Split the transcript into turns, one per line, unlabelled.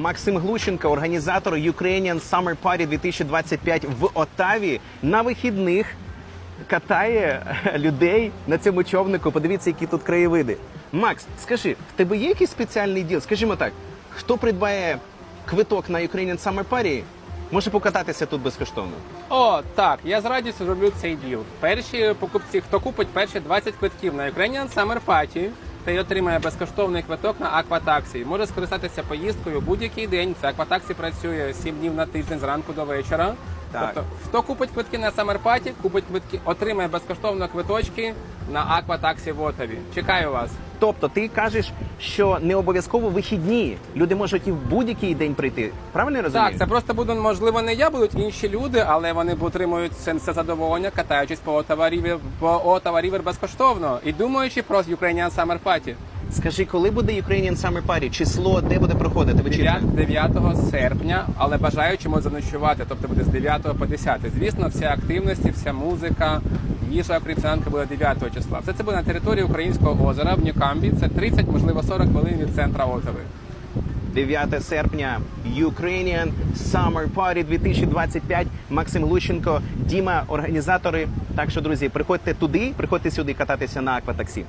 Максим Глущенко, організатор Ukrainian Summer Party 2025 в Отаві на вихідних катає людей на цьому човнику. Подивіться, які тут краєвиди. Макс, скажи, в тебе є якийсь спеціальний діл? Скажімо так, хто придбає квиток на Ukrainian Summer Party, може покататися тут безкоштовно.
О, так, я з радістю зроблю цей діл. Перші покупці, хто купить перші 20 квитків на Ukrainian Summer Party, той отримає безкоштовний квиток на акватаксі. Може скористатися поїздкою будь-який день. Це акватаксі працює 7 днів на тиждень зранку до вечора.
Так.
Тобто, хто купить квитки на самерпаті, купить квитки, отримає безкоштовно квиточки на акватаксі в Отаві. Чекаю вас.
Тобто ти кажеш, що не обов'язково вихідні. Люди можуть і в будь-який день прийти. Правильно я розумію?
Так, це просто буде можливо не я, будуть інші люди, але вони отримують це задоволення, катаючись по Рівер по Рівер безкоштовно і думаючи про Ukrainian Summer Party.
Скажи, коли буде Ukrainian Summer Party? Число, де буде проходити вечірка?
9, 9 серпня, але бажаючи можуть заночувати, тобто буде з 9 по 10. Звісно, вся активності, вся музика, окрім сніданку буде 9 числа. Все це буде на території українського озера в Нюкамбі. Це 30, можливо, 40 хвилин від центра озера.
9 серпня Ukrainian Summer Party 2025. Максим Лущенко, Діма, організатори. Так що, друзі, приходьте туди, приходьте сюди кататися на акватаксі.